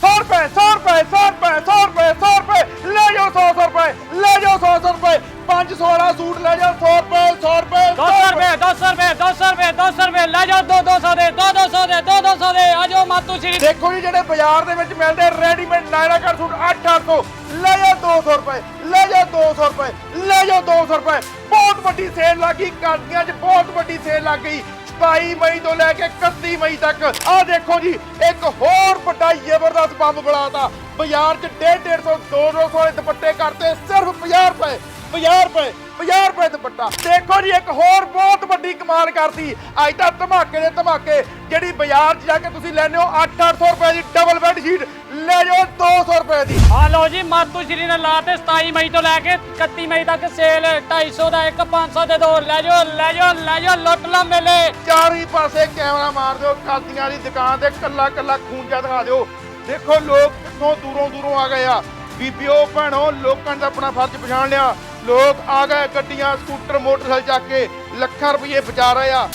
Torpe, torpe, torpe, torpe, torpe. Lejos o torpe, your o oh, torpe. 516 suit ਲੈ ਜਾਓ 100 ਰੁਪਏ 100 ਰੁਪਏ 200 ਰੁਪਏ 200 ਰੁਪਏ 200 ਰੁਪਏ 200 ਰੁਪਏ ਲੈ ਜਾਓ 2 200 ਦੇ 2 200 ਦੇ 2 200 ਦੇ ਆ ਜਾਓ ਮਾਤੂ ਸ਼੍ਰੀ ਦੇਖੋ ਜੀ ਜਿਹੜੇ ਬਾਜ਼ਾਰ ਦੇ ਵਿੱਚ ਮਿਲਦੇ ਰੈਡੀਮੇਡ ਨਾਇਰਾ ਕਰ ਸੂਟ 800 ਲੈ ਜਾਓ 200 ਰੁਪਏ ਲੈ ਜਾਓ 200 ਰੁਪਏ ਲੈ ਜਾਓ 200 ਰੁਪਏ ਬਹੁਤ ਵੱਡੀ ਸੇਲ ਲੱਗੀ ਕਾਂਡੀਆਂ 'ਚ ਬਹੁਤ ਵੱਡੀ ਸੇਲ ਲੱਗ ਗਈ 27 ਮਈ ਤੋਂ ਲੈ ਕੇ 31 ਮਈ ਤੱਕ ਆਹ ਦੇਖੋ ਜੀ ਇੱਕ ਹੋਰ ਵੱਡਾ ਜ਼ਬਰਦਸਤ ਬੰਬ ਬਣਾਤਾ ਬਾਜ਼ਾਰ 'ਚ 150 200 ਵਾਲੇ ਦੁਪੱਟੇ ਕਰਤੇ ਸਿਰਫ 50 ਰੁਪਏ 50 ਰੁਪਏ 50 ਰੁਪਏ ਦੁਪੱਟਾ। ਦੇਖੋ ਜੀ ਇੱਕ ਹੋਰ ਬਹੁਤ ਵੱਡੀ ਕਮਾਲ ਕਰਤੀ। ਅੱਜ ਤਾਂ ਧਮਾਕੇ ਦੇ ਧਮਾਕੇ ਜਿਹੜੀ ਬਾਜ਼ਾਰ 'ਚ ਜਾ ਕੇ ਤੁਸੀਂ ਲੈਣੇ ਹੋ 8-800 ਰੁਪਏ ਦੀ ਡਬਲ ਬੈੱਡ ਸ਼ੀਟ ਲੈ ਜਾਓ 200 ਰੁਪਏ ਦੀ। ਆ ਲਓ ਜੀ ਮਾਤੂ ਸ਼੍ਰੀ ਨੇ ਲਾਤੇ 27 ਮਈ ਤੋਂ ਲੈ ਕੇ 31 ਮਈ ਤੱਕ ਸੇਲ 250 ਦਾ ਇੱਕ 500 ਦੇ ਦੋ। ਲੈ ਜਾਓ ਲੈ ਜਾਓ ਲੈ ਜਾਓ ਲੁੱਟ ਲਾ ਮੇਲੇ। ਚਾਰੀ ਪਾਸੇ ਕੈਮਰਾ ਮਾਰ ਦਿਓ ਕਾਦੀਆਂ ਦੀ ਦੁਕਾਨ ਤੇ ਕੱਲਾ ਕੱਲਾ ਖੂੰਜਾ ਦਿਖਾ ਦਿਓ। ਦੇਖੋ ਲੋਕ ਕਿੱਥੋਂ ਦੂਰੋਂ ਦੂਰੋਂ ਆ ਗਏ ਆ। ਬੀਬੀਓ, ਭੈਣੋ, ਲੋਕਾਂ ਨੇ ਆਪਣਾ ਫਰਜ਼ ਪਛਾਣ ਲਿਆ। ਲੋਕ ਆ ਗਏ ਗੱਡੀਆਂ, ਸਕੂਟਰ, ਮੋਟਰਸਾਈਕਲ ਚੱਕ ਕੇ ਲੱਖਾਂ ਰੁਪਏ ਬਚਾ ਰਹੇ ਆ।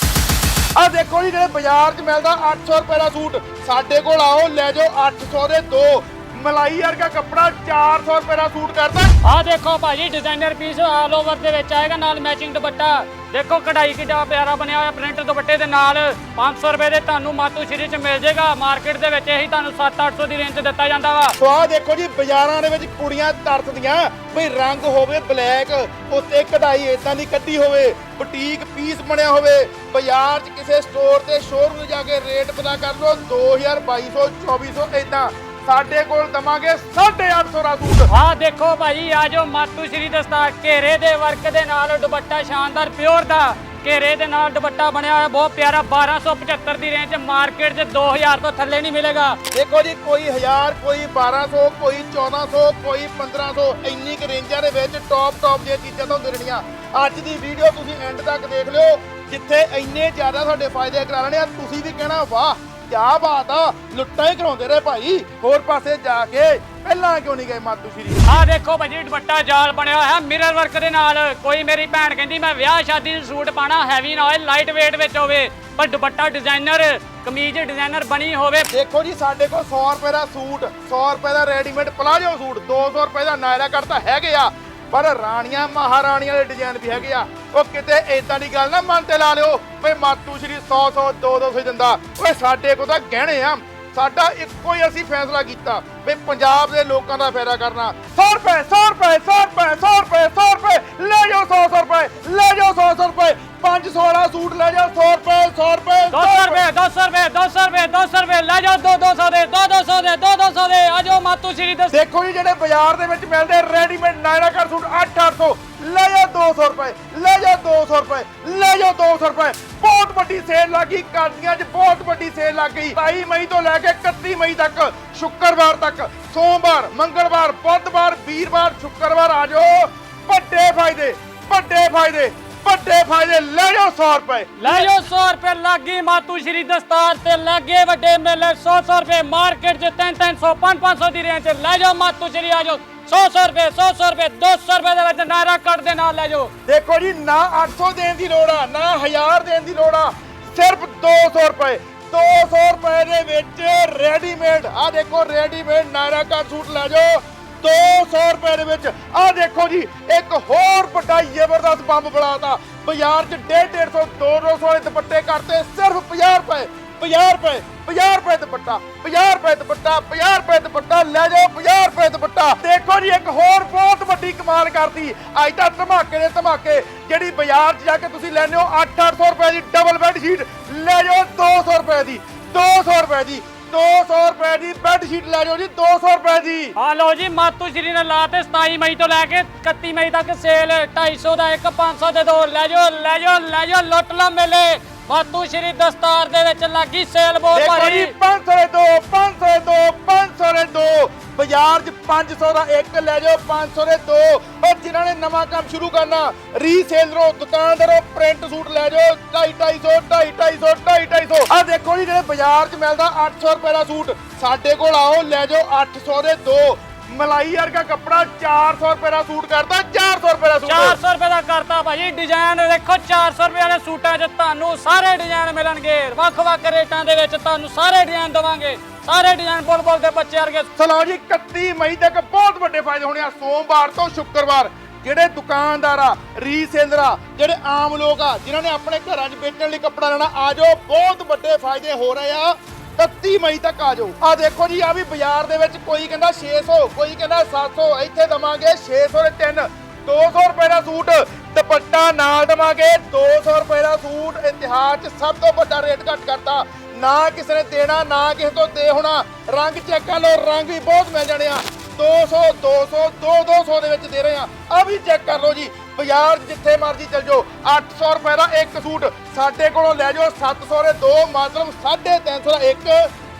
ਆ ਦੇਖੋ ਜੀ, ਜਿਹੜੇ ਬਾਜ਼ਾਰ 'ਚ ਮਿਲਦਾ 800 ਰੁਪਏ ਦਾ ਸੂਟ, ਸਾਡੇ ਕੋਲ ਆਓ, ਲੈ ਜਾਓ 800 ਦੇ ਦੋ। ਮਲਾਈ ਵਰਗਾ ਕੱਪੜਾ 400 ਰੁਪਏ ਦਾ ਸੂਟ ਕਰਦਾ। ਆ ਦੇਖੋ ਭਾਜੀ ਡਿਜ਼ਾਈਨਰ ਪੀਸ ਆਲ ਓਵਰ ਦੇ ਵਿੱਚ ਆਏਗਾ ਨਾਲ ਮੈਚਿੰਗ ਦੁਪੱਟਾ। ਦੇਖੋ ਕਢਾਈ ਕਿੱਡਾ ਪਿਆਰਾ ਬਣਿਆ ਹੋਇਆ ਪ੍ਰਿੰਟ ਦੁਪੱਟੇ ਦੇ ਨਾਲ 500 ਰੁਪਏ ਦੇ ਤੁਹਾਨੂੰ ਮਾਤੂ ਸ਼੍ਰੀ ਚ ਮਿਲ ਜਾਏਗਾ ਮਾਰਕੀਟ ਦੇ ਵਿੱਚ ਇਹੀ ਤੁਹਾਨੂੰ 7-800 ਦੀ ਰੇਂਜ ਦਿੱਤਾ ਜਾਂਦਾ ਵਾ। ਸੋ ਆਹ ਦੇਖੋ ਜੀ ਬਾਜ਼ਾਰਾਂ ਦੇ ਵਿੱਚ ਕੁੜੀਆਂ ਤਰਸਦੀਆਂ ਵੀ ਰੰਗ ਹੋਵੇ ਬਲੈਕ ਉੱਤੇ ਕਢਾਈ ਇਦਾਂ ਦੀ ਕੱਢੀ ਹੋਵੇ ਬੁਟੀਕ ਪੀਸ ਬਣਿਆ ਹੋਵੇ ਬਾਜ਼ਾਰ 'ਚ ਕਿਸੇ ਸਟੋਰ ਤੇ ਸ਼ੋਰੂਮ ਜਾ ਕੇ ਰੇਟ ਪਤਾ ਕਰ ਲਓ 2000 2200 2400 ਇਦਾਂ ਸਾਡੇ ਕੋਲ ਦਵਾਂਗੇ 850 ਦਾ ਸੂਟ। ਆ ਦੇਖੋ ਭਾਜੀ ਆ ਜੋ ਮਾਤੂ ਸ਼੍ਰੀ ਦਸਤਾਰ ਘੇਰੇ ਦੇ ਵਰਕ ਦੇ ਨਾਲ ਦੁਪੱਟਾ ਸ਼ਾਨਦਾਰ ਪਿਓਰ ਦਾ। ਘੇਰੇ ਦੇ ਨਾਲ ਦੁਪੱਟਾ ਬਣਿਆ ਹੋਇਆ ਬਹੁਤ ਪਿਆਰਾ 1275 ਦੀ ਰੇਂਜ ਮਾਰਕੀਟ 'ਚ 2000 ਤੋਂ ਥੱਲੇ ਨਹੀਂ ਮਿਲੇਗਾ। ਦੇਖੋ ਜੀ ਕੋਈ 1000 ਕੋਈ 1200 ਕੋਈ 1400 ਕੋਈ 1500 ਇੰਨੀ ਕੁ ਰੇਂਜਾਂ ਦੇ ਵਿੱਚ ਟੌਪ ਟੌਪ ਦੀਆਂ ਚੀਜ਼ਾਂ ਤੁਹਾਨੂੰ ਦੇਣੀਆਂ। ਅੱਜ ਦੀ ਵੀਡੀਓ ਤੁਸੀਂ ਐਂਡ ਤੱਕ ਦੇਖ ਲਿਓ ਜਿੱਥੇ ਇੰਨੇ ਜ਼ਿਆਦਾ ਸਾਡੇ ਫਾਇਦੇ ਕਰਾ ਲੈਣੇ ਆ ਤੁਸੀਂ ਵੀ ਕਹਿਣਾ ਵਾਹ! ਕੀ ਬਾਤ ਆ ਲੁੱਟਾਂ ਹੀ ਕਰਾਉਂਦੇ ਰਹੇ ਭਾਈ। ਹੋਰ ਪਾਸੇ ਜਾ ਕੇ ਪਹਿਲਾਂ ਕਿਉਂ ਨਹੀਂ ਗਏ ਮਾਤੂ ਸ਼੍ਰੀ? ਆ ਦੇਖੋ ਭਾਜੀ ਦੁਪੱਟਾ ਜਾਲ ਬਣਿਆ ਹੋਇਆ ਮਿਰਰ ਵਰਕ ਦੇ ਨਾਲ ਕੋਈ ਮੇਰੀ ਭੈਣ ਕਹਿੰਦੀ ਮੈਂ ਵਿਆਹ ਸ਼ਾਦੀ ਦੇ ਸੂਟ ਪਾਣਾ ਹੈਵੀ ਨਾ ਹੋਏ ਲਾਈਟ weight ਵਿੱਚ ਹੋਵੇ। ਪਰ ਦੁਪੱਟਾ ਡਿਜ਼ਾਈਨਰ ਕਮੀਜ਼ ਡਿਜ਼ਾਈਨਰ ਬਣੀ ਹੋਵੇ। ਦੇਖੋ ਜੀ ਸਾਡੇ ਕੋਲ 100 ਰੁਪਏ ਦਾ ਸੂਟ 100 ਰੁਪਏ ਦਾ ਰੈਡੀਮੇਡ ਪਲਾਜੋ ਸੂਟ 200 ਰੁਪਏ ਦਾ ਨਾਇਰਾ ਕੱਟ ਤਾਂ ਹੈਗੇ ਆ। ਪਰ ਰਾਣੀਆਂ ਮਹਾਰਾਣੀਆਂ ਦੇ ਡਿਜ਼ਾਈਨ ਵੀ ਹੈਗੇ ਆ। ਉਹ ਕਿਤੇ ਏਦਾਂ ਦੀ ਗੱਲ ਨਾ ਮਨ ਤੇ ਲਾ ਲਿਓ। ਵੀ ਮਾਤੂ ਸ਼੍ਰੀ 100 100 2 200 ਦਿੰਦਾ। ਓਏ ਸਾਡੇ ਕੋਲ ਤਾਂ ਗਹਿਣੇ ਆ। ਸਾਡਾ ਇੱਕੋ ਹੀ ਅਸੀਂ ਫੈਸਲਾ ਕੀਤਾ ਵੀ ਪੰਜਾਬ ਦੇ ਲੋਕਾਂ ਦਾ ਫਾਇਦਾ ਕਰਨਾ। 100 ਰੁਪਏ 100 ਰੁਪਏ 100 ਰੁਪਏ 100 ਰੁਪਏ 100 ਰੁਪਏ। ਲੈ ਜਾਓ 100 100 ਰੁਪਏ ਲੈ ਜਾਓ 100 100 ਰੁਪਏ। 500 ਵਾਲਾ ਸੂਟ ਲੈ ਜਾਓ 100 ਰੁਪਏ 100 ਰੁਪਏ 200 ਰੁਪਏ। 200 ਰੁਪਏ 200 ਰੁਪਏ 200 ਰੁਪਏ। ਲੈ ਜਾਓ 2 200 ਦੇ 2 200 ਦੇ 2 200 ਦੇ। ਆ ਜਾਓ ਮਾਤੂ ਸ਼੍ਰੀ ਦੇਖੋ ਜੀ ਜਿਹੜੇ ਬਾਜ਼ਾਰ ਦੇ ਵਿੱਚ ਮਿਲਦੇ ਰੈਡੀਮੇਡ ਨਾਇਰਾ ਕੱਟ ਸੂਟ 8-800 ਲੈ ਜਾਓ 200 ਰੁਪਏ ਲੈ ਜਾਓ 200 ਰੁਪਏ ਲੈ ਜਾਓ 200 ਰੁਪਏ ਬਹੁਤ ਵੱਡੀ ਸੇਲ ਲੱਗੀ ਕਾਦੀਆਂ 'ਚ ਬਹੁਤ ਵੱਡੀ ਸੇਲ ਲੱਗ ਗਈ 22 ਮਈ ਤੋਂ ਲੈ ਕੇ 31 ਮਈ ਤੱਕ ਸ਼ੁੱਕਰਵਾਰ ਤੱਕ ਸੋਮਵਾਰ ਮੰਗਲਵਾਰ ਬੁੱਧਵਾਰ ਵੀਰਵਾਰ ਸ਼ੁੱਕਰਵਾਰ ਆ ਜਾਓ ਵੱਡੇ ਫਾਇਦੇ ਵੱਡੇ ਫਾਇਦੇ ਵੱਡੇ ਫਾਇਦੇ ਲੈ ਜਾਓ 100 ਰੁਪਏ ਲੈ ਜਾਓ 100 ਰੁਪਏ ਲੱਗੀ ਮਾਤੂ ਸ਼੍ਰੀ ਦਸਤਾਰ ਤੇ ਲੱਗੇ ਵੱਡੇ ਮੇਲੇ 100 100 ਰੁਪਏ ਮਾਰਕੀਟ 'ਚ 3 300 5 500 ਦੀ ਰੇਂਜ 'ਚ ਲੈ ਜਾਓ ਮਾਤੂ ਸ਼੍ਰੀ ਆ ਜਾਓ 100 ਰੁਪਏ 100 ਰੁਪਏ 200 ਰੁਪਏ ਦੇ ਵਿੱਚ ਨਾਇਰਾ ਕੱਟ ਦੇ ਨਾਲ ਲੈ ਜਾਓ। ਦੇਖੋ ਜੀ, ਨਾ 800 ਦੇਣ ਦੀ ਲੋੜ ਆ, ਨਾ 1000 ਦੇਣ ਦੀ ਲੋੜ ਆ, ਸਿਰਫ 200 ਰੁਪਏ। 200 ਰੁਪਏ ਦੇ ਵਿੱਚ ਰੈਡੀਮੇਡ ਆ ਦੇਖੋ ਰੈਡੀਮੇਡ ਨਾਇਰਾ ਕਾ ਸੂਟ ਲੈ ਜਾਓ। 200 ਰੁਪਏ ਦੇ ਵਿੱਚ ਆ ਦੇਖੋ ਜੀ, ਇੱਕ ਹੋਰ ਵੱਡਾ ਜ਼ਬਰਦਸਤ ਬੰਬ ਬੁਲਾਤਾ ਬਾਜ਼ਾਰ 'ਚ 150 200 ਵਾਲੇ ਦੁਪੱਟੇ ਕਰਤੇ ਸਿਰਫ 50 ਰੁਪਏ। 50 ਰੁਪਏ 50 ਰੁਪਏ ਦੁਪੱਟਾ 50 ਰੁਪਏ ਦੁਪੱਟਾ 50 ਰੁਪਏ ਦੁਪੱਟਾ, ਲੈ ਜਾਓ 50 ਰੁਪਏ ਦੁਪੱਟਾ। ਦੇਖੋ ਜੀ, ਇੱਕ ਹੋਰ ਬਹੁਤ ਵੱਡੀ ਕਮਾਲ ਕਰਤੀ। ਅੱਜ ਤਾਂ ਧਮਾਕੇ ਦੇ ਧਮਾਕੇ, ਜਿਹੜੀ ਬਾਜ਼ਾਰ 'ਚ ਜਾ ਕੇ ਤੁਸੀਂ ਲੈਣੇ ਹੋ 8-800 ਰੁਪਏ ਦੀ ਡਬਲ ਬੈੱਡ ਸ਼ੀਟ ਲੈ ਜਾਓ 200 ਰੁਪਏ ਦੀ 200 ਰੁਪਏ ਦੀ 200 ਰੁਪਏ ਦੀ ਬੈੱਡ ਸ਼ੀਟ ਲੈ ਜਾਓ ਜੀ 200 ਰੁਪਏ ਦੀ। ਆ ਲਓ ਜੀ, ਮਾਤੂ ਸ਼੍ਰੀ ਨੇ ਲਾਤੇ 27 ਮਈ ਤੋਂ ਲੈ ਕੇ 31 ਮਈ ਤੱਕ ਸੇਲ 250 ਦਾ ਇੱਕ 500 ਦੇ ਦੋ, ਲੈ ਜਾਓ ਲੈ ਜਾਓ ਲੈ ਜਾਓ, ਲੁੱਟ ਲਾ ਮੇਲੇ। ਮਾਤੂ ਸ਼੍ਰੀ ਦਸਤਾਰ ਦੇ ਵਿੱਚ ਲੱਗੀ ਸੇਲ ਬਹੁਤ ਦੇਖੋ ਜੀ ਭਾਰੀ 500 ਦੇ ਦੋ 500 ਦੇ ਦੋ 500 ਦੇ ਦੋ। ਬਾਜ਼ਾਰ 'ਚ 500 ਦਾ ਇੱਕ ਲੈ ਜਾਓ 500 ਦੇ ਦੋ। ਉਹ ਜਿਨ੍ਹਾਂ ਨੇ ਨਵਾਂ ਕੰਮ ਸ਼ੁਰੂ ਕਰਨਾ ਰੀਸੇਲਰੋ ਦੁਕਾਨਦਾਰੋ ਪ੍ਰਿੰਟ ਸੂਟ ਲੈ ਜਾਓ 250 250 250 250 ਆ ਦੇਖੋ ਜੀ ਜਿਹੜੇ ਬਾਜ਼ਾਰ 'ਚ ਮਿਲਦਾ 800 ਰੁਪਏ ਦਾ ਸੂਟ ਸਾਡੇ ਕੋਲ ਆਓ ਲੈ ਜਾਓ 800 ਦੇ ਦੋ। ਮਲਾਈ ਵਰਗਾ ਕੱਪੜਾ 400 ਰੁਪਏ ਦਾ ਸੂਟ ਕਰਦਾ 400 ਰੁਪਏ ਦਾ ਸੂਟ। 400 ਰੁਪਏ ਦਾ ਕਰਤਾ ਭਾਜੀ। ਡਿਜ਼ਾਈਨ ਦੇਖੋ 400 ਰੁਪਏ ਵਾਲੇ ਸੂਟਾਂ 'ਚ ਤੁਹਾਨੂੰ ਸਾਰੇ ਡਿਜ਼ਾਈਨ ਮਿਲਣਗੇ। ਵੱਖ-ਵੱਖ ਰੇਟਾਂ ਦੇ ਵਿੱਚ ਤੁਹਾਨੂੰ ਸਾਰੇ ਡਿਜ਼ਾਈਨ ਦਵਾਂਗੇ। ਸਾਰੇ ਡਿਜ਼ਾਈਨ ਬੋਲ ਬੋਲ ਦੇ ਬੱਚੇ ਵਰਗੇ। ਸਲੋ ਜੀ 31 ਮਈ ਤੱਕ ਬਹੁਤ ਵੱਡੇ ਫਾਇਦੇ ਹੋਣੇ ਆ। ਸੋਮਵਾਰ ਤੋਂ ਸ਼ੁੱਕਰਵਾਰ ਜਿਹੜੇ ਦੁਕਾਨਦਾਰ ਆ ਰੀਸੇਲਰ ਆ ਜਿਹੜੇ ਆਮ ਲੋਕ ਆ ਜਿਨ੍ਹਾਂ ਨੇ ਆਪਣੇ ਘਰਾਂ 'ਚ ਵੇਚਣ ਲਈ ਕੱਪੜਾ ਲੈਣਾ ਆ ਜਾਓ ਬਹੁਤ ਵੱਡੇ ਫਾਇਦੇ ਹੋ ਰਹੇ ਆ। 31 ਮਈ ਤੱਕ ਆ ਜਾਓ। ਆ ਦੇਖੋ ਜੀ ਆ ਵੀ ਬਾਜ਼ਾਰ ਦੇ ਵਿੱਚ ਕੋਈ ਕਹਿੰਦਾ 600 ਕੋਈ ਕਹਿੰਦਾ 700 ਇੱਥੇ ਦਵਾਂਗੇ 600 ਦੇ ਤਿੰਨ 200 ਰੁਪਏ ਦਾ ਸੂਟ, ਦੁਪੱਟਾ ਨਾਲ ਦਵਾਂਗੇ 200 ਰੁਪਏ ਦਾ ਸੂਟ, ਇਤਿਹਾਸ 'ਚ ਸਭ ਤੋਂ ਵੱਡਾ ਰੇਟ ਘੱਟ ਕਰਤਾ। ਨਾ ਕਿਸੇ ਨੇ ਦੇਣਾ, ਨਾ ਕਿਸੇ ਤੋਂ ਦੇ ਹੋਣਾ। ਰੰਗ ਚੈੱਕ ਕਰ ਲਓ, ਰੰਗ ਵੀ ਬਹੁਤ ਮਿਲ ਜਾਣੇ ਆ। 200 200 2 200 ਦੇ ਵਿੱਚ ਦੇ ਰਹੇ ਆ। ਆ ਵੀ ਚੈੱਕ ਕਰ ਲਓ ਜੀ। ਬਾਜ਼ਾਰ ਜਿੱਥੇ ਮਰਜ਼ੀ ਚਲ ਜਾਓ। 800 ਰੁਪਏ ਦਾ ਇੱਕ ਸੂਟ ਸਾਡੇ ਕੋਲੋਂ ਲੈ ਜਾਓ। 700 ਦੇ ਦੋ ਮਤਲਬ 350 ਦਾ ਇੱਕ।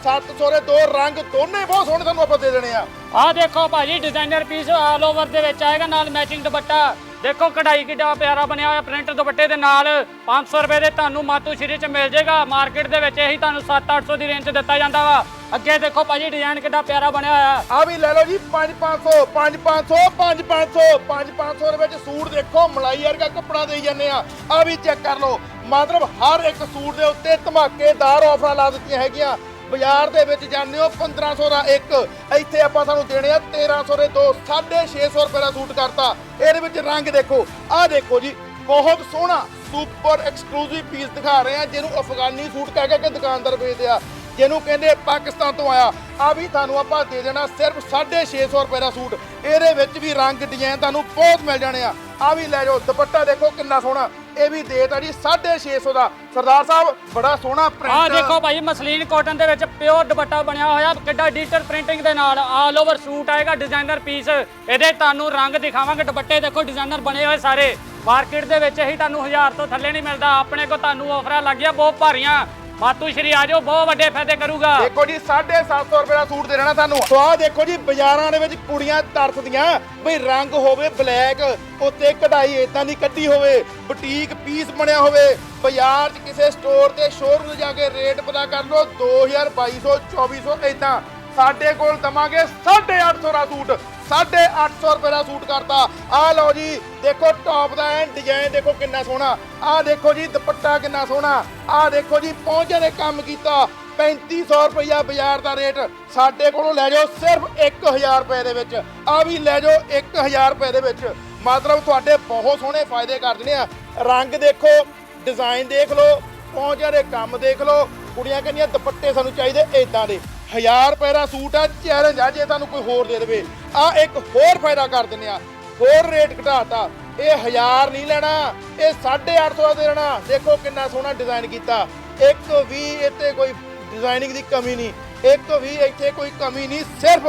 700 ਦੇ ਦੋ ਰੰਗ ਦੋਨੇ ਬਹੁਤ ਸੋਹਣੇ ਤੁਹਾਨੂੰ ਆਪਾਂ ਦੇ ਦੇਣੇ ਆ। ਆਹ ਦੇਖੋ ਭਾਜੀ ਡਿਜ਼ਾਈਨਰ ਪੀਸ ਆਲ ਓਵਰ ਦੇ ਵਿੱਚ ਆਏਗਾ, ਨਾਲ ਮੈਚਿੰਗ ਦੁਪੱਟਾ। ਦੇਖੋ ਕਢਾਈ ਕਿੱਡਾ ਪਿਆਰਾ ਬਣਿਆ ਹੋਇਆ ਪ੍ਰਿੰਟ ਦੁਪੱਟੇ ਦੇ ਨਾਲ। 500 ਰੁਪਏ ਦੇ ਤੁਹਾਨੂੰ ਮਾਤੂ ਸ਼੍ਰੀ ਚ ਮਿਲ ਜਾਏਗਾ ਮਾਰਕੀਟ ਦੇ ਵਿੱਚ ਇਹੀ ਤੁਹਾਨੂੰ 7-800 ਦੀ ਰੇਂਜ 'ਚ ਦਿੱਤਾ ਜਾਂਦਾ ਵਾ। ਅੱਗੇ ਦੇਖੋ ਭਾਜੀ ਡਿਜ਼ਾਈਨ ਕਿੱਡਾ ਪਿਆਰਾ ਬਣਿਆ ਹੋਇਆ। ਆ ਵੀ ਲੈ ਲਓ ਜੀ 5500 5500 5500 5500 ਦੇ ਵਿੱਚ ਸੂਟ ਦੇਖੋ। ਮਲਾਈ ਵਰਗਾ ਕੱਪੜਾ ਦੇਈ ਜਾਂਦੇ ਆ। ਆ ਵੀ ਚੈੱਕ ਕਰ ਲਓ। ਮਤਲਬ ਹਰ ਇੱਕ ਸੂਟ ਦੇ ਉੱਤੇ ਧਮਾਕੇਦਾਰ ਆਫਰਾਂ ਲਾ ਦਿੱਤੀਆਂ ਹੈਗੀਆਂ। ਬਾਜ਼ਾਰ ਦੇ ਵਿੱਚ ਜਾਂਦੇ ਹੋ 1500 ਦਾ ਇੱਕ। ਇੱਥੇ ਆਪਾਂ ਸਾਨੂੰ ਦੇਣੇ ਆ 1300 ਦੇ ਦੋ 650 ਰੁਪਏ ਦਾ ਸੂਟ ਕਰਤਾ। ਇਹਦੇ ਵਿੱਚ ਰੰਗ ਦੇਖੋ। ਆਹ ਦੇਖੋ ਜੀ, ਬਹੁਤ ਸੋਹਣਾ ਸੁਪਰ ਐਕਸਕਲੂਸਿਵ ਪੀਸ ਦਿਖਾ ਰਹੇ ਆ, ਜਿਹਨੂੰ ਅਫਗਾਨੀ ਸੂਟ ਕਹਿ ਕੇ ਦੁਕਾਨਦਾਰ ਵੇਚਦੇ ਆ। ਜਿਹਨੂੰ ਕਹਿੰਦੇ ਪਾਕਿਸਤਾਨ ਤੋਂ ਆਇਆ। ਆ ਵੀ ਤੁਹਾਨੂੰ ਆਪਾਂ ਦੇ ਦੇਣਾ ਸਿਰਫ 650 ਰੁਪਏ ਦਾ ਸੂਟ। ਇਹਦੇ ਵਿੱਚ ਵੀ ਰੰਗ ਡਿਜ਼ਾਈਨ ਤੁਹਾਨੂੰ ਬਹੁਤ ਮਿਲ ਜਾਣੇ ਆ। ਆ ਵੀ ਲੈ ਜਾਓ, ਦੁਪੱਟਾ ਦੇਖੋ ਕਿੰਨਾ ਸੋਹਣਾ। ਇਹ ਵੀ ਦੇਤਾ ਜੀ 650 ਦਾ। ਸਰਦਾਰ ਸਾਹਿਬ, ਬੜਾ ਸੋਹਣਾ ਆਹ ਪ੍ਰਿੰਟ ਦੇਖੋ ਭਾਜੀ ਮਸਲੀਨ ਕਾਟਨ ਦੇ ਵਿੱਚ ਪਿਓਰ ਦੁਪੱਟਾ ਬਣਿਆ ਹੋਇਆ। ਕਿੱਡਾ ਡਿਜੀਟਲ ਪ੍ਰਿੰਟਿੰਗ ਦੇ ਨਾਲ ਆਲ ਓਵਰ ਸੂਟ ਆਏਗਾ ਡਿਜ਼ਾਈਨਰ ਪੀਸ ਇਹਦੇ ਤੁਹਾਨੂੰ ਰੰਗ ਦਿਖਾਵਾਂਗੇ, ਦੁਪੱਟੇ ਦੇਖੋ ਡਿਜ਼ਾਈਨਰ ਬਣੇ ਹੋਏ ਸਾਰੇ। ਮਾਰਕੀਟ ਦੇ ਵਿੱਚ ਹੀ ਤੁਹਾਨੂੰ 1000 ਤੋਂ ਥੱਲੇ ਨਹੀਂ ਮਿਲਦਾ। ਆਪਣੇ ਕੋ ਤੁਹਾਨੂੰ ਆਫਰਾਂ ਲੱਗੀਆਂ ਬਹੁਤ ਭਾਰੀਆਂ। ਮਾਤੂ ਸ਼੍ਰੀ ਆਜੋ ਬਹੁਤ ਵੱਡੇ ਫਾਇਦੇ ਕਰੂਗਾ। ਦੇਖੋ ਜੀ 750 ਰੁਪਏ ਦਾ ਸੂਟ ਦੇ ਦੇਣਾ ਤੁਹਾਨੂੰ ਸੋ ਆਹ ਦੇਖੋ ਜੀ, ਬਾਜ਼ਾਰਾਂ ਦੇ ਵਿੱਚ ਕੁੜੀਆਂ ਤਰਸਦੀਆਂ। ਬਈ ਰੰਗ ਹੋਵੇ ਬਲੈਕ, ਉੱਤੇ ਕਢਾਈ ਇਦਾਂ ਦੀ ਕੱਢੀ ਹੋਵੇ, ਬੁਟੀਕ ਪੀਸ ਬਣਿਆ ਹੋਵੇ, ਬਾਜ਼ਾਰ 'ਚ ਕਿਸੇ ਸਟੋਰ ਤੇ ਸ਼ੋਰੂਮ 'ਤੇ ਜਾ ਕੇ ਰੇਟ ਪਤਾ ਕਰ ਲਓ 2000 2200 2400 ਇਦਾਂ ਸਾਡੇ ਕੋਲ ਦਵਾਂਗੇ 850 ਦਾ ਸੂਟ। 850 ਰੁਪਏ ਦਾ ਸੂਟ ਕਰਤਾ। ਆਹ ਲਓ ਜੀ, ਦੇਖੋ ਟੌਪ ਦਾ ਐਨ ਡਿਜ਼ਾਈਨ ਦੇਖੋ ਕਿੰਨਾ ਸੋਹਣਾ। ਆਹ ਦੇਖੋ ਜੀ, ਦੁਪੱਟਾ ਕਿੰਨਾ ਸੋਹਣਾ। ਆਹ ਦੇਖੋ ਜੀ ਪਹੁੰਚੇ ਦੇ ਕੰਮ ਕੀਤਾ। 3500 ਰੁਪਇਆ ਬਾਜ਼ਾਰ ਦਾ ਰੇਟ। ਸਾਡੇ ਕੋਲੋਂ ਲੈ ਜਾਓ ਸਿਰਫ 1000 ਰੁਪਏ ਦੇ ਵਿੱਚ। ਆ ਵੀ ਲੈ ਜਾਓ 1000 ਰੁਪਏ ਦੇ ਵਿੱਚ। ਮਤਲਬ ਤੁਹਾਡੇ ਬਹੁਤ ਸੋਹਣੇ ਫਾਇਦੇ ਕਰ ਦੇਣੇ ਆ। ਰੰਗ ਦੇਖੋ ਡਿਜ਼ਾਈਨ ਦੇਖ ਲਓ ਪਹੁੰਚੇ ਦੇ ਕੰਮ ਦੇਖ ਲਓ। ਕੁੜੀਆਂ ਕਹਿੰਦੀਆਂ ਦੁਪੱਟੇ ਸਾਨੂੰ ਚਾਹੀਦੇ ਏਦਾਂ ਦੇ। 1000 ਰੁਪਏ ਦਾ ਸੂਟ ਆ ਚੈਲੰਜ ਆ, ਜੇ ਤੁਹਾਨੂੰ ਕੋਈ ਹੋਰ ਦੇ ਦੇਵੇ। ਆ ਇੱਕ ਹੋਰ ਫਾਇਦਾ ਕਰ ਦਿੰਦੇ ਆ। ਹੋਰ ਰੇਟ ਘਟਾਤਾ। ਇਹ 1000 ਨਹੀਂ ਲੈਣਾ, ਇਹ 850 ਦਾ ਦੇਣਾ। ਦੇਖੋ ਕਿੰਨਾ ਸੋਹਣਾ ਡਿਜ਼ਾਈਨ ਕੀਤਾ। ਇੱਕ ਵੀ ਇੱਥੇ ਕੋਈ ਡਿਜ਼ਾਈਨਿੰਗ ਦੀ ਕਮੀ ਨਹੀਂ। ਇੱਕ ਵੀ ਇੱਥੇ ਕੋਈ ਕਮੀ ਨਹੀਂ, ਸਿਰਫ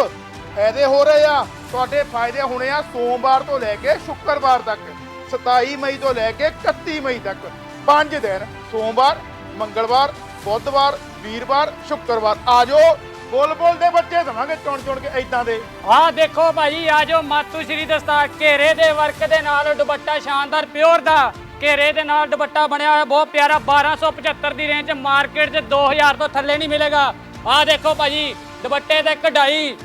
ਫਾਇਦੇ ਹੋ ਰਹੇ ਆ। ਤੁਹਾਡੇ ਫਾਇਦੇ ਹੋਣੇ ਆ ਸੋਮਵਾਰ ਤੋਂ ਲੈ ਕੇ ਸ਼ੁੱਕਰਵਾਰ ਤੱਕ 27 ਮਈ ਤੋਂ ਲੈ ਕੇ 31 ਮਈ ਤੱਕ। 5 ਦਿਨ, ਸੋਮਵਾਰ, ਮੰਗਲਵਾਰ, ਬੁੱਧਵਾਰ ਵੀਰਵਾਰ, ਸ਼ੁੱਕਰਵਾਰ। ਆਜੋ ਬੁੱਲ ਬੁੱਲ ਦੇ ਬੱਚੇ ਦਵਾਂਗੇ, ਚੁਣ ਚੁਣ ਕੇ ਐਦਾਂ ਦੇ। ਆਹ ਦੇਖੋ ਭਾਜੀ ਆਜੋ ਮਾਤੂ ਸ਼੍ਰੀ ਦਸਤਾਰ, ਘੇਰੇ ਦੇ ਵਰਕ ਦੇ ਨਾਲ ਦੁਪੱਟਾ ਸ਼ਾਨਦਾਰ, ਪਿਓਰ ਦਾ। ਘੇਰੇ ਦੇ ਨਾਲ ਦੁਪੱਟਾ ਬਣਿਆ ਹੋਇਆ, ਬਹੁਤ ਪਿਆਰਾ 1275 ਦੀ ਰੇਂਜ ਮਾਰਕੀਟ 'ਚ 2000 ਤੋਂ ਥੱਲੇ ਨਹੀਂ ਮਿਲੇਗਾ। ਆਹ ਦੇਖੋ ਭਾਜੀ ਦੁਪੱਟੇ ਤੇ ਕਢਾਈ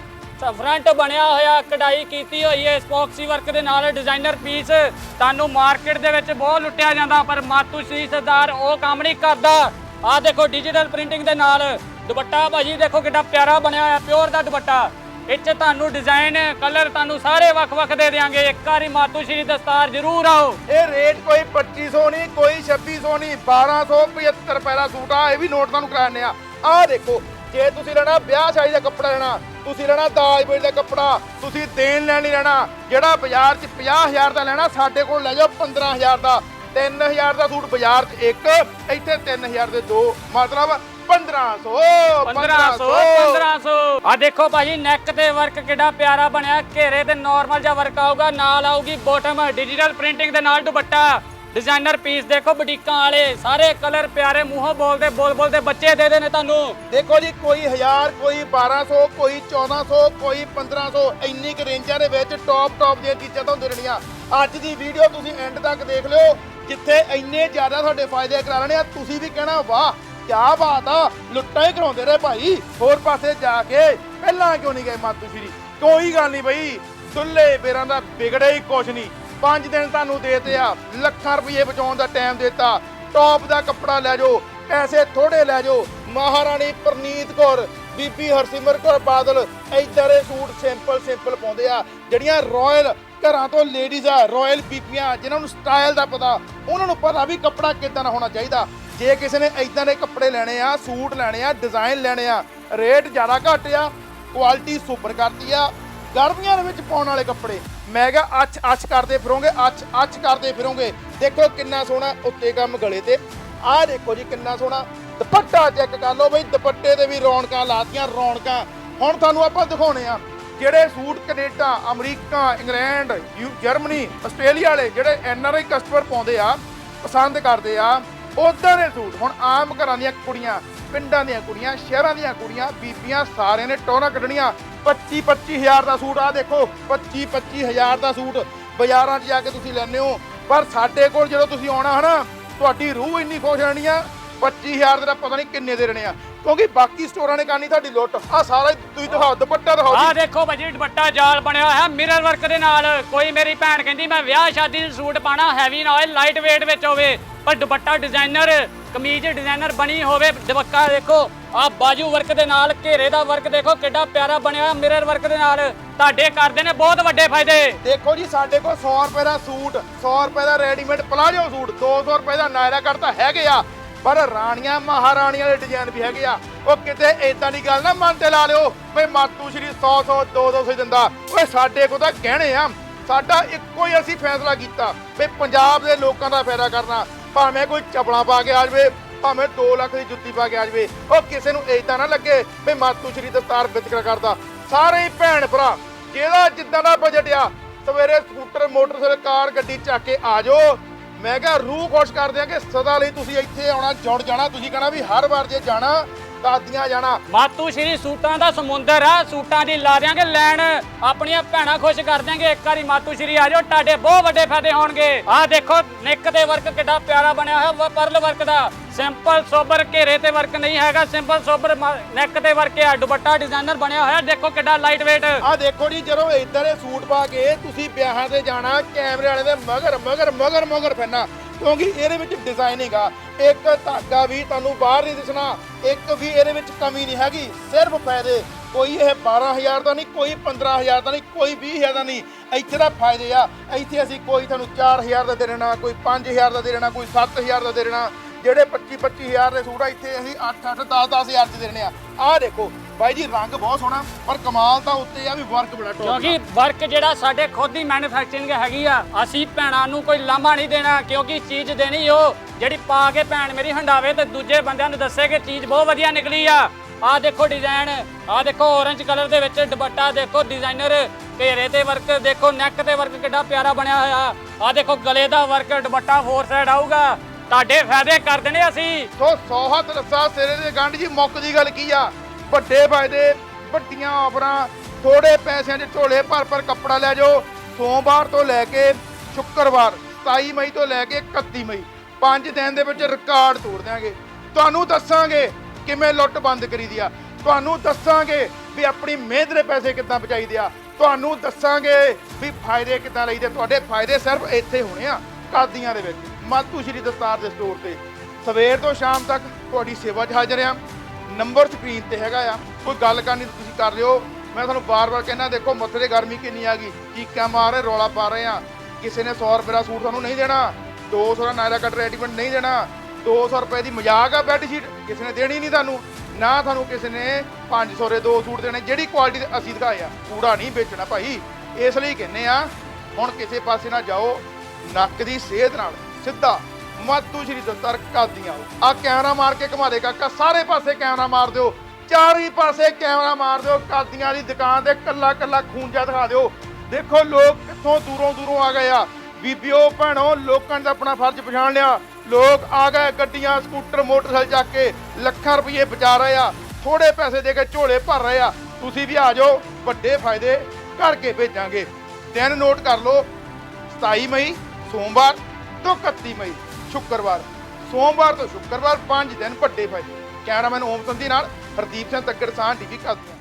ਫਰੰਟ ਬਣਿਆ ਹੋਇਆ, ਕਢਾਈ ਕੀਤੀ ਹੋਈ ਹੈ ਸਪੋਕਸੀ ਵਰਕ ਦੇ ਨਾਲ ਡਿਜ਼ਾਈਨਰ ਪੀਸ ਤੁਹਾਨੂੰ ਮਾਰਕੀਟ ਦੇ ਵਿੱਚ ਬਹੁਤ ਲੁੱਟਿਆ ਜਾਂਦਾ, ਪਰ ਮਾਤੂ ਸ਼੍ਰੀ ਸਰਦਾਰ ਉਹ ਕੰਮ ਨਹੀਂ ਕਰਦਾ। ਆਹ ਦੇਖੋ ਡਿਜੀਟਲ ਪ੍ਰਿੰਟਿੰਗ ਦੇ ਨਾਲ ਦੁਪੱਟਾ, ਭਾਜੀ ਦੇਖੋ ਕਿੰਨਾ ਪਿਆਰਾ ਬਣਿਆ ਹੋਇਆ ਪਿਓਰ ਦਾ ਦੁਪੱਟਾ। ਇਹ ਤੁਹਾਨੂੰ ਡਿਜ਼ਾਈਨ ਕਲਰ ਤੁਹਾਨੂੰ ਸਾਰੇ ਵੱਖ-ਵੱਖ ਦੇ ਦੇਾਂਗੇ ਇੱਕ ਵਾਰੀ ਮਾਤੂ ਸ਼੍ਰੀ ਦਸਤਾਰ ਜ਼ਰੂਰ ਆਓ। ਇਹ ਰੇਟ ਕੋਈ 2500 ਨਹੀਂ, ਕੋਈ 2600 ਨਹੀਂ 1275 ਰੁਪਏ ਦਾ ਸੂਟ ਆ, ਇਹ ਵੀ ਨੋਟ ਤੁਹਾਨੂੰ ਕਰਾਣੇ ਆ। ਆਹ ਦੇਖੋ, ਜੇ ਤੁਸੀਂ ਲੈਣਾ ਵਿਆਹ ਸ਼ਾਦੀ ਦਾ ਕੱਪੜਾ ਲੈਣਾ, ਤੁਸੀਂ ਲੈਣਾ ਦਾਜ ਬੇੜ ਦਾ ਕੱਪੜਾ, ਤੁਸੀਂ ਦੇਣ ਲੈਣ ਨਹੀਂ ਲੈਣਾ, ਜਿਹੜਾ ਬਾਜ਼ਾਰ 'ਚ 50000 ਦਾ ਲੈਣਾ, ਸਾਡੇ ਕੋਲ ਲੈ ਜਾਓ 15000 ਦਾ। 3000 ਦਾ ਸੂਟ ਬਾਜ਼ਾਰ 'ਚ ਇੱਕ ਇੱਥੇ 3000 ਦੇ ਦੋ ਮਤਲਬ 1500 1500 1500 ਆ ਦੇਖੋ ਭਾਜੀ ਨੈਕ ਤੇ ਵਰਕ ਕਿੱਡਾ ਪਿਆਰਾ ਬਣਿਆ ਘੇਰੇ ਤੇ ਨਾਰਮਲ ਜਿਹਾ ਵਰਕ ਆਊਗਾ ਨਾਲ ਆਊਗੀ ਬੋਟਮ ਡਿਜੀਟਲ ਪ੍ਰਿੰਟਿੰਗ ਦੇ ਨਾਲ ਦੁਪੱਟਾ। ਡਿਜ਼ਾਈਨਰ ਪੀਸ ਦੇਖੋ ਬੁਟੀਕਾਂ ਵਾਲੇ ਸਾਰੇ ਕਲਰ ਪਿਆਰੇ ਮੂੰਹੋਂ ਬੋਲਦੇ ਬੋਲ ਬੋਲਦੇ ਬੱਚੇ ਦੇ ਦੇ ਨੇ ਤੁਹਾਨੂੰ। ਦੇਖੋ ਜੀ ਕੋਈ 1000 ਕੋਈ 1200 ਕੋਈ 1400 ਕੋਈ 1500 ਇੰਨੀ ਕੁ ਰੇਂਜਾਂ ਦੇ ਵਿੱਚ ਟੌਪ ਟੌਪ ਦੀਆਂ ਚੀਜ਼ਾਂ ਤੁਹਾਨੂੰ ਦੇਣੀਆਂ। ਅੱਜ ਦੀ ਵੀਡੀਓ ਤੁਸੀਂ ਐਂਡ ਤੱਕ ਦੇਖ ਲਿਓ, ਜਿੱਥੇ ਇੰਨੇ ਜ਼ਿਆਦਾ ਤੁਹਾਡੇ ਫਾਇਦੇ ਕਰਾ ਲੈਣੇ ਆ। ਤੁਸੀਂ ਵੀ ਕਹਿਣਾ, ਵਾਹ, ਕਿਆ ਬਾਤ ਆ, ਲੁੱਟਾਂ ਹੀ ਕਰਾਉਂਦੇ ਰਹੇ ਭਾਈ। ਹੋਰ ਪਾਸੇ ਜਾ ਕੇ ਪਹਿਲਾਂ ਕਿਉਂ ਨਹੀਂ ਗਏ ਮਾਤੂ ਸ਼੍ਰੀ? ਕੋਈ ਗੱਲ ਨਹੀਂ ਬਈ, ਦੁੱਲੇ ਬੇਰਾਂ ਦਾ ਵਿਗੜਿਆ ਹੀ ਕੁਛ ਨਹੀਂ। ਪੰਜ ਦਿਨ ਤੁਹਾਨੂੰ ਦੇਤੇ ਆ, ਲੱਖਾਂ ਰੁਪਏ ਬਚਾਉਣ ਦਾ ਟਾਈਮ ਦਿੱਤਾ। ਟੌਪ ਦਾ ਕੱਪੜਾ ਲੈ ਜਾਓ, ਪੈਸੇ ਥੋੜੇ ਲੈ ਜਾਓ। ਮਹਾਰਾਣੀ ਪ੍ਰਨੀਤ ਕੌਰ ਬੀਬੀ ਹਰਸਿਮਰ ਕੌਰ ਬਾਦਲ ਏਦਾਂ ਦੇ ਸੂਟ ਸਿੰਪਲ ਸਿੰਪਲ ਪਾਉਂਦੇ ਆ। ਜਿਹੜੀਆਂ ਰਾਇਲ ਘਰਾਂ ਤੋਂ ਲੇਡੀਜ਼ ਆ ਰਾਇਲ ਬੀਬੀਆਂ, ਜਿਨ੍ਹਾਂ ਨੂੰ ਸਟਾਈਲ ਦਾ ਪਤਾ, ਉਹਨਾਂ ਨੂੰ ਪਤਾ ਵੀ ਕੱਪੜਾ ਕਿੱਦਾਂ ਦਾ ਹੋਣਾ ਚਾਹੀਦਾ। ਜੇ ਕਿਸੇ ਨੇ ਏਦਾਂ ਦੇ ਕੱਪੜੇ ਲੈਣੇ ਆ, ਸੂਟ ਲੈਣੇ ਆ ਡਿਜ਼ਾਈਨ ਲੈਣੇ ਆ ਰੇਟ ਜ਼ਿਆਦਾ ਘੱਟ ਆ ਕੁਆਲਿਟੀ ਸੁਪਰ ਕਰਤੀ ਆ, ਗਰਮੀਆਂ ਦੇ ਵਿੱਚ ਪਾਉਣ ਵਾਲੇ ਕੱਪੜੇ। ਮੈਂ ਕਿਹਾ ਅੱਛ ਅੱਛ ਕਰਦੇ ਫਿਰੋਗੇ, ਅੱਛ ਅੱਛ ਕਰਦੇ ਫਿਰੋਗੇ। ਦੇਖੋ ਕਿੰਨਾ ਸੋਹਣਾ ਉੱਤੇ ਕੰਮ ਗਲੇ ਤੇ। ਆਹ ਦੇਖੋ ਜੀ ਕਿੰਨਾ ਸੋਹਣਾ ਦੁਪੱਟਾ ਚੈੱਕ ਕਰ ਲਓ ਬਈ, ਦੁਪੱਟੇ ਤੇ ਵੀ ਰੌਣਕਾਂ ਲਾਤੀਆਂ, ਰੌਣਕਾਂ। ਹੁਣ ਤੁਹਾਨੂੰ ਆਪਾਂ ਦਿਖਾਉਣੇ ਆ ਜਿਹੜੇ ਸੂਟ ਕੈਨੇਡਾ, ਅਮਰੀਕਾ, ਇੰਗਲੈਂਡ, ਯੂ, ਜਰਮਨੀ, ਆਸਟ੍ਰੇਲੀਆ ਵਾਲੇ ਜਿਹੜੇ ਐਨਆਰਆਈ ਕਸਟਮਰ ਪਾਉਂਦੇ ਆ, ਪਸੰਦ ਕਰਦੇ ਆ ਉਦਾਂ ਦੇ ਸੂਟ। ਹੁਣ ਆਮ ਘਰਾਂ ਦੀਆਂ ਕੁੜੀਆਂ, ਪਿੰਡਾਂ ਦੀਆਂ ਕੁੜੀਆਂ, ਸ਼ਹਿਰਾਂ ਦੀਆਂ ਕੁੜੀਆਂ, ਬੀਬੀਆਂ ਸਾਰਿਆਂ ਨੇ ਟੋਨਾ ਕੱਢਣੀਆਂ। 25 25000 ਦਾ ਸੂਟ ਆ ਦੇਖੋ 25 25000 ਦਾ ਸੂਟ। ਬਾਜ਼ਾਰਾਂ 'ਚ ਜਾ ਕੇ ਤੁਸੀਂ ਲੈਣੇ ਹੋ, ਪਰ ਸਾਡੇ ਕੋਲ ਜਦੋਂ ਤੁਸੀਂ ਆਉਣਾ ਹਨਾ, ਤੁਹਾਡੀ ਰੂਹ ਇੰਨੀ ਖੁਸ਼ ਰਹਿਣੀ ਆ 25000 ਦੇ ਤਾਂ ਪਤਾ ਨਹੀਂ ਕਿੰਨੇ ਦੇ ਰਹਿਣੇ ਆ। ਕਿਉਂਕਿ ਬਾਕੀ ਸਟੋਰਾਂ ਨੇ ਕਰਨੀ ਤੁਹਾਡੀ ਲੁੱਟ। ਆ ਸਾਰਾ ਹੀ ਤੁਸੀਂ ਦਿਖਾਓ ਦੁਪੱਟਾ ਦਿਖਾਓ ਆਹ ਜੀ ਦੇਖੋ ਭਾਜੀ ਦੁਪੱਟਾ ਜਾਲ ਬਣਿਆ ਹੋਇਆ ਮਿਰਰ ਵਰਕ ਦੇ ਨਾਲ ਕੋਈ ਮੇਰੀ ਭੈਣ ਕਹਿੰਦੀ ਮੈਂ ਵਿਆਹ ਸ਼ਾਦੀ ਦੇ ਸੂਟ ਪਾਣਾ ਹੈਵੀ ਨਾ ਹੋਵੇ ਲਾਈਟ weight ਵਿੱਚ ਹੋਵੇ। ਪਰ ਦੁਪੱਟਾ ਡਿਜ਼ਾਈਨਰ ਕਮੀਜ਼ ਡਿਜ਼ਾਈਨਰ ਬਣੀ ਹੋਵੇ ਦੁਪੱਕਾ ਦੇਖੋ ਆਹ ਬਾਜੂ ਵਰਕ ਦੇ ਨਾਲ ਘੇਰੇ ਦਾ ਵਰਕ ਦੇਖੋ ਕਿੱਡਾ ਪਿਆਰਾ ਬਣਿਆ ਹੋਇਆ ਮਿਰਰ ਵਰਕ ਦੇ ਨਾਲ। ਤੁਹਾਡੇ ਕਰਦੇ ਨੇ ਬਹੁਤ ਵੱਡੇ ਫਾਇਦੇ। ਦੇਖੋ ਜੀ ਸਾਡੇ ਕੋਲ 100 ਰੁਪਏ ਦਾ ਸੂਟ 100 ਰੁਪਏ ਦਾ ਰੈਡੀਮੇਡ ਪਲਾਜੋ ਸੂਟ 200 ਰੁਪਏ ਦਾ ਨਾਇਰਾ ਕੱਟ ਤਾਂ ਹੈਗੇ ਆ। ਪਰ ਰਾਣੀਆਂ ਮਹਾਰਾਣੀਆਂ ਦੇ ਡਿਜ਼ਾਈਨ ਵੀ ਹੈਗੇ ਆ। ਉਹ ਕਿਤੇ ਏਦਾਂ ਦੀ ਗੱਲ ਨਾ ਮਨ ਤੇ ਲਾ ਲਿਓ ਬਈ ਮਾਤੂ ਸ਼੍ਰੀ 100 100 200 ਸੇ ਦਿੰਦਾ। ਓਏ ਸਾਡੇ ਕੋਲ ਤਾਂ ਗਹਿਣੇ ਆ। ਸਾਡਾ ਇੱਕੋ ਹੀ ਅਸੀਂ ਫੈਸਲਾ ਕੀਤਾ ਵੀ ਪੰਜਾਬ ਦੇ ਲੋਕਾਂ ਦਾ ਫਾਇਦਾ ਕਰਨਾ। ਭਾਵੇਂ ਕੋਈ ਚਪਲਾਂ ਪਾ ਕੇ ਆ ਜਾਵੇ, ਭਾਵੇਂ 2 ਲੱਖ ਦੀ ਜੁੱਤੀ ਪਾ ਕੇ ਆ ਜਾਵੇ, ਉਹ ਕਿਸੇ ਨੂੰ ਏਦਾਂ ਨਾ ਲੱਗੇ ਵੀ ਮਾਤੂ ਸ਼੍ਰੀ ਦਸਤਾਰ ਵਿਤਕਰਾ ਕਰਦਾ। ਸਾਰੇ ਹੀ ਭੈਣ ਭਰਾ ਜਿਹਦਾ ਜਿੱਦਾਂ ਦਾ ਬਜਟ ਆ, ਸਵੇਰੇ ਸਕੂਟਰ, ਮੋਟਰਸਾਈਕਲ, ਕਾਰ, ਗੱਡੀ ਚੱਕ ਕੇ ਆ ਜਾਓ। ਮੈਂ ਕਿਹਾ ਰੂਹ ਖੁਸ਼ ਕਰ ਦਿਆਂਗੇ, ਸਦਾ ਲਈ ਤੁਸੀਂ ਇੱਥੇ ਆਉਣਾ ਜੁੜ ਜਾਣਾ। ਤੁਸੀਂ ਕਹਣਾ ਵੀ ਹਰ ਵਾਰ ਜੇ ਜਾਣਾ ਦਾਦੀਆਂ ਜਾਣਾ। ਮਾਤੂ ਸ਼੍ਰੀ ਸੂਟਾਂ ਦਾ ਸਮੁੰਦਰ ਆ ਸੂਟਾਂ ਦੀ ਲਾ ਦਿਆਂਗੇ ਲੈਣ ਆਪਣੀਆਂ ਭੈਣਾਂ ਖੁਸ਼ ਕਰ ਦਿਆਂਗੇ। ਇੱਕ ਵਾਰੀ ਮਾਤੂ ਸ਼੍ਰੀ ਆ ਜਾਓ ਤੁਹਾਡੇ ਬਹੁਤ ਵੱਡੇ ਫਾਇਦੇ ਹੋਣਗੇ। ਆਹ ਦੇਖੋ ਨਿੱਕ ਦੇ ਵਰਕ ਕਿੱਡਾ ਪਿਆਰਾ ਬਣਿਆ ਹੋਇਆ ਪਰਲ ਵਰਕ ਦਾ। ਸਿੰਪਲ ਸੋਬਰ ਘੇਰੇ ਤੇ ਵਰਕ ਨਹੀਂ ਹੈਗਾ ਸਿੰਪਲ ਸੋਬਰ ਨੈਕ ਤੇ ਵਰਕ ਆ ਦੁਪੱਟਾ ਡਿਜ਼ਾਈਨਰ ਬਣਿਆ ਹੋਇਆ ਦੇਖੋ ਕਿੱਡਾ ਲਾਈਟ weight ਆ ਦੇਖੋ ਜੀ ਜਦੋਂ ਇਦਾਂ ਦੇ ਸੂਟ ਪਾ ਕੇ ਤੁਸੀਂ ਵਿਆਹਾਂ ਤੇ ਜਾਣਾ ਕੈਮਰੇ ਵਾਲੇ ਦੇ ਮਗਰ ਮਗਰ ਮਗਰ ਮਗਰ ਫਿਰਨਾ ਕਿਉਂਕਿ ਇਹਦੇ ਵਿੱਚ ਡਿਜ਼ਾਈਨਿੰਗ ਆ। ਇੱਕ ਧਾਗਾ ਵੀ ਤੁਹਾਨੂੰ ਬਾਹਰ ਨਹੀਂ ਦਿਸਣਾ, ਇੱਕ ਵੀ ਇਹਦੇ ਵਿੱਚ ਕਮੀ ਨਹੀਂ ਹੈਗੀ। ਸਿਰਫ ਫਾਇਦੇ, ਕੋਈ ਇਹ 12000 ਦਾ ਨਹੀਂ, ਕੋਈ 15000 ਦਾ ਨਹੀਂ, ਕੋਈ 20000 ਦਾ ਨਹੀਂ। ਇੱਥੇ ਦਾ ਫਾਇਦੇ ਆ। ਇੱਥੇ ਅਸੀਂ ਕੋਈ ਤੁਹਾਨੂੰ 4000 ਦਾ ਦੇ ਦੇਣਾ, ਕੋਈ 5000 ਦਾ ਦੇ ਦੇਣਾ, ਕੋਈ 7000 ਦਾ ਦੇ ਦੇਣਾ। ਜਿਹੜੇ 25 25000 ਦੇ ਸੂਟ ਆ ਇੱਥੇ ਅਸੀਂ 8 8 10 10000 ਦੇ ਦੇਣੇ ਆ। ਆਹ ਦੇਖੋ ਬਾਈ ਜੀ ਰੰਗ ਬਹੁਤ ਸੋਹਣਾ ਪਰ ਕਮਾਲ ਤਾਂ ਉੱਤੇ ਆ ਵੀ ਵਰਕ ਬੜਾ ਟੌਪ ਕਿਉਂਕਿ ਵਰਕ ਜਿਹੜਾ ਸਾਡੇ ਖੁਦ ਦੀ ਮੈਨੂਫੈਕਚਰਿੰਗ ਹੈਗੀ ਆ ਅਸੀਂ ਭੈਣਾਂ ਨੂੰ ਕੋਈ ਲਾਂਭਾ ਨਹੀਂ ਦੇਣਾ ਕਿਉਂਕਿ ਚੀਜ਼ ਦੇਣੀ ਉਹ ਜਿਹੜੀ ਪਾ ਕੇ ਭੈਣ ਮੇਰੀ ਹੰਡਾਵੇ ਤੇ ਦੂਜੇ ਬੰਦਿਆਂ ਨੂੰ ਦੱਸੇ ਕਿ ਚੀਜ਼ ਬਹੁਤ ਵਧੀਆ ਨਿਕਲੀ ਆ। ਆਹ ਦੇਖੋ ਡਿਜ਼ਾਈਨ ਆਹ ਦੇਖੋ orange ਕਲਰ ਦੇ ਵਿੱਚ ਦੁਪੱਟਾ ਦੇਖੋ ਡਿਜ਼ਾਈਨਰ ਘੇਰੇ ਤੇ ਵਰਕ ਦੇਖੋ ਨੈਕ ਤੇ ਵਰਕ ਕਿੱਡਾ ਪਿਆਰਾ ਬਣਿਆ ਹੋਇਆ। ਆਹ ਦੇਖੋ ਗਲੇ ਦਾ ਵਰਕ ਦੁਪੱਟਾ ਫੋਰ ਸਾਈਡ ਆਊਗਾ। ਤੁਹਾਡੇ ਫਾਇਦੇ ਕਰ ਦੇਣੇ ਅਸੀਂ। ਸੋ ਸੋਹਤ ਰੱਸਾ ਸਿਰੇ ਦੇ ਗੰਢ ਜੀ, ਮੁੱਕ ਦੀ ਗੱਲ ਕੀ ਆ? ਵੱਡੇ ਫਾਇਦੇ, ਵੱਡੀਆਂ ਆਫਰਾਂ ਥੋੜੇ ਪੈਸਿਆਂ 'ਚ ਝੋਲੇ ਭਰ ਭਰ ਕੱਪੜਾ ਲੈ ਜਾਓ। ਸੋਮਵਾਰ ਤੋਂ ਲੈ ਕੇ ਸ਼ੁੱਕਰਵਾਰ 27 ਮਈ ਤੋਂ ਲੈ ਕੇ 31 ਮਈ 5 ਦਿਨ ਦੇ ਵਿੱਚ ਰਿਕਾਰਡ ਤੋੜ ਦਿਆਂਗੇ। ਤੁਹਾਨੂੰ ਦੱਸਾਂਗੇ ਕਿਵੇਂ ਲੁੱਟ ਬੰਦ ਕਰੀ ਦੀ ਆ। ਤੁਹਾਨੂੰ ਦੱਸਾਂਗੇ ਵੀ ਆਪਣੀ ਮਿਹਨਤ ਦੇ ਪੈਸੇ ਕਿੱਦਾਂ ਬਚਾਈਦੇ ਆ। ਤੁਹਾਨੂੰ ਦੱਸਾਂਗੇ ਵੀ ਫਾਇਦੇ ਕਿੱਦਾਂ ਲਈਦੇ ਤੁਹਾਡੇ ਫਾਇਦੇ ਸਿਰਫ ਇੱਥੇ ਹੋਣੇ ਆ, ਕਾਦੀਆਂ ਦੇ ਵਿੱਚ। ਮਾਤੂ ਸ਼੍ਰੀ ਦਸਤਾਰ ਦੇ ਸਟੋਰ ਤੇ। ਸਵੇਰ ਤੋਂ ਸ਼ਾਮ ਤੱਕ ਤੁਹਾਡੀ ਸੇਵਾ 'ਚ ਹਾਜ਼ਰ ਆ ਨੰਬਰ ਸਕਰੀਨ ਤੇ ਹੈਗਾ ਆ। ਕੋਈ ਗੱਲ ਕਰਨੀ ਤਾਂ ਤੁਸੀਂ ਕਰ ਲਿਓ। ਮੈਂ ਤੁਹਾਨੂੰ ਬਾਰ-ਬਾਰ ਕਹਿੰਦਾ, ਦੇਖੋ ਮੱਥੇ ਤੇ ਗਰਮੀ ਕਿੰਨੀ ਆ ਗਈ। ਚੀਕਾਂ ਮਾਰ ਰਹੇ, ਰੌਲਾ ਪਾ ਰਹੇ ਆ। ਕਿਸੇ ਨੇ 100 ਰੁਪਏ ਦਾ ਸੂਟ ਤੁਹਾਨੂੰ ਨਹੀਂ ਦੇਣਾ। 200 ਦਾ ਨਾਇਰਾ ਕੱਟ ਰੈਡੀਮੈਂਟ ਨਹੀਂ ਦੇਣਾ। 200 ਰੁਪਏ ਦੀ ਮਜ਼ਾਕ ਆ ਬੈੱਡ ਸ਼ੀਟ ਕਿਸੇ ਨੇ ਦੇਣੀ ਨਹੀਂ ਤੁਹਾਨੂੰ। ਨਾ ਤੁਹਾਨੂੰ ਕਿਸੇ ਨੇ 500 ਦੇ ਦੋ ਸੂਟ ਦੇਣੇ। ਜਿਹੜੀ ਕੁਆਲਿਟੀ ਦੇ ਅਸੀਂ ਦਿਖਾਏ ਆ, ਕੂੜਾ ਨਹੀਂ ਵੇਚਣਾ ਭਾਈ। ਇਸ ਲਈ ਕਹਿੰਨੇ ਆ, ਹੁਣ ਕਿਸੇ ਪਾਸੇ ਨਾ ਜਾਓ, ਨੱਕ ਦੀ ਸਿਹਤ ਨਾਲ। ਸਿੱਧਾ ਮਾਤੂ ਸ਼੍ਰੀ ਦਸਤਾਰ ਕਾਦੀਆਂ ਆ ਕੈਮਰਾ ਮਾਰ ਕੇ ਘੁਮਾ ਦੇ ਕਾਕਾ, ਸਾਰੇ ਪਾਸੇ ਕੈਮਰਾ ਮਾਰ ਦਿਓ। ਚਾਰੀ ਪਾਸੇ ਕੈਮਰਾ ਮਾਰ ਦਿਓ, ਕਾਦੀਆਂ ਦੀ ਦੁਕਾਨ ਤੇ ਕੱਲਾ ਕੱਲਾ ਖੂੰਜਾ ਦਿਖਾ ਦਿਓ। ਦੇਖੋ ਲੋਕ ਕਿੱਥੋਂ ਦੂਰੋਂ ਦੂਰੋਂ ਆ ਗਏ ਆ। ਬੀਬੀਓ, ਭੈਣੋ, ਲੋਕਾਂ ਨੇ ਆਪਣਾ ਫਰਜ਼ ਪਛਾਣ ਲਿਆ। ਲੋਕ ਆ ਗਏ ਗੱਡੀਆਂ, ਸਕੂਟਰ, ਮੋਟਰਸਾਈਕਲ ਚੱਕ ਕੇ ਲੱਖਾਂ ਰੁਪਏ ਬਚਾ ਰਹੇ ਆ। ਥੋੜੇ ਪੈਸੇ ਦੇ ਕੇ ਝੋਲੇ ਭਰ ਰਹੇ ਆ। ਤੁਸੀਂ ਵੀ ਆ ਜਾਓ, ਵੱਡੇ ਫਾਇਦੇ ਕਰਕੇ ਭੇਜਾਂਗੇ। ਦਿਨ ਨੋਟ ਕਰ ਲਓ 27 ਮਈ, ਸੋਮਵਾਰ। ਤੋਂ 31 ਮਈ, ਸ਼ੁੱਕਰਵਾਰ। ਸੋਮਵਾਰ ਤੋਂ ਸ਼ੁੱਕਰਵਾਰ 5 ਦਿਨ ਵੱਡੇ ਫਾਇਦੇ। ਕੈਮਰਾਮੈਨ ਓਮ ਸੰਧੀ ਨਾਲ ਹਰਦੀਪ ਸਿੰਘ ਤੱਕੜ ਸਾਹ ਟੀਵੀ ਕਰਦੀਆਂ